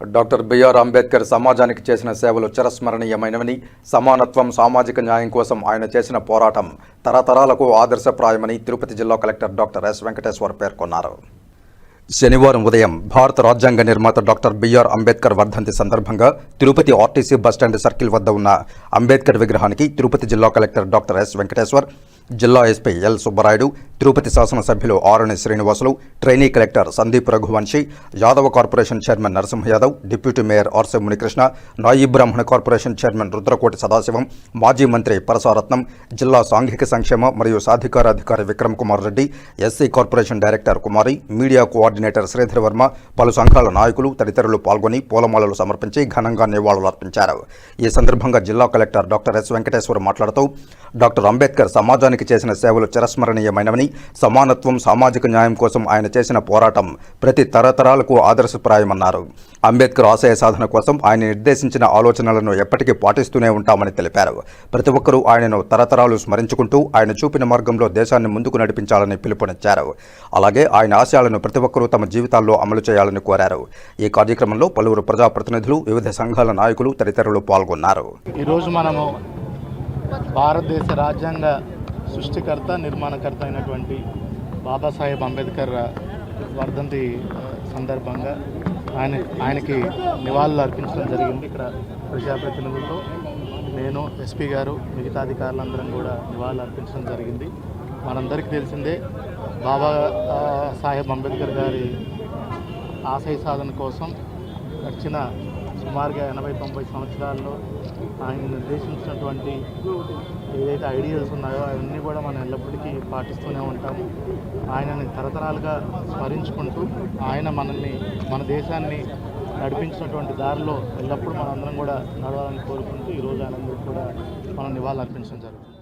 Doctor BR Ambedkar సమాజానికి చేసిన సేవలు చిరస్మరణీయమైనవని సమానత్వం సామాజిక న్యాయం కోసం ఆయన చేసిన పోరాటం తరతరాలకు ఆదర్శప్రాయమని తిరుపతి జిల్లా కలెక్టర్ డాక్టర్ ఎస్ వెంకటేశ్వర్ పేర్కొన్నారు. శనివారం ఉదయం భారత రాజ్యాంగ నిర్మాత డాక్టర్ బిఆర్ అంబేద్కర్ వర్ధంతి సందర్భంగా తిరుపతి ఆర్టీసీ బస్టాండ్ సర్కిల్ వద్ద ఉన్న అంబేద్కర్ విగ్రహానికి తిరుపతి జిల్లా కలెక్టర్ డాక్టర్ ఎస్ వెంకటేశ్వర్ జిల్లా ఎస్పీ ఎల్ సుబ్బరాయుడు తిరుపతి శాసనసభ్యులు Arani Srinivasulu trainee collector Sandeep Raghuvanshi Yadava corporation chairman Narasimha Yadav deputy mayor ఆర్సే Munikrishna Nayi Brahmana corporation chairman Rudrakoti Sadasivam మాజీ మంత్రి పరసారత్నం జిల్లా సాంఘిక సంక్షేమ మరియు సాధికార అధికారి Vikram Kumar Reddy SC corporation director Kumari media coordinator Sridhar Varma పలు సంఘాల నాయకులు తదితరులు పాల్గొని పూలమాలలు సమర్పించి ఘనంగా నివాళులర్పించారు ఈ సందర్భంగా జిల్లా కలెక్టర్ డాక్టర్ ఎస్ వెంకటేశ్వర్ మాట్లాడుతూ డాక్టర్ అంబేద్కర్ సమాజానికి చేసిన సేవలు చిరస్మరణీయమైనవని సమానత్వం సామాజిక న్యాయం కోసం ఆయన చేసిన పోరాటం ప్రతి తరతరాలకు ఆదర్శప్రాయమన్నారు. అంబేద్కర్ ఆశయ సాధన కోసం ఆయన నిర్దేశించిన ఆలోచనలను ఎప్పటికీ పాటిస్తూనే ఉంటామని తెలిపారు. ప్రతి ఒక్కరూ ఆయనను తరతరాలు స్మరించుకుంటూ ఆయన చూపిన మార్గంలో దేశాన్ని ముందుకు నడిపించాలని పిలుపునిచ్చారు. అలాగే ఆయన ఆశయాలను ప్రతి ఒక్కరూ తమ జీవితాల్లో అమలు చేయాలని కోరారు. ఈ కార్యక్రమంలో పలువురు ప్రజాప్రతినిధులు వివిధ సంఘాల నాయకులు తదితరులు పాల్గొన్నారు. ఈరోజు మనము భారతదేశ రాజ్యాంగ సృష్టికర్త నిర్మాణకర్త అయినటువంటి బాబాసాహెబ్ అంబేద్కర్ వర్ధంతి సందర్భంగా ఆయన ఆయనకి నివాళులు అర్పించడం జరిగింది ఇక్కడ ప్రజాప్రతినిధులతో. నేను ఎస్పీ గారు మిగతా అధికారులందరం కూడా నివాళులు అర్పించడం జరిగింది. మనందరికీ తెలిసిందే బాబా సాహెబ్ అంబేద్కర్ గారి ఆశయ సాధన కోసం గడిచిన సుమారుగా ఎనభై తొంభై సంవత్సరాల్లో ఆయన నిర్దేశించినటువంటి ఏదైతే ఐడియల్స్ ఉన్నాయో అవన్నీ కూడా మనం ఎల్లప్పటికీ పాటిస్తూనే ఉంటాము ఆయనని తరతరాలుగా స్మరించుకుంటూ ఆయన మనల్ని మన దేశాన్ని నడిపించినటువంటి దారిలో ఎల్లప్పుడూ మనందరం కూడా నడవాలని కోరుకుంటూ ఈరోజు ఆయనందరికీ కూడా మనం నివాళులు అర్పించడం జరుగుతుంది.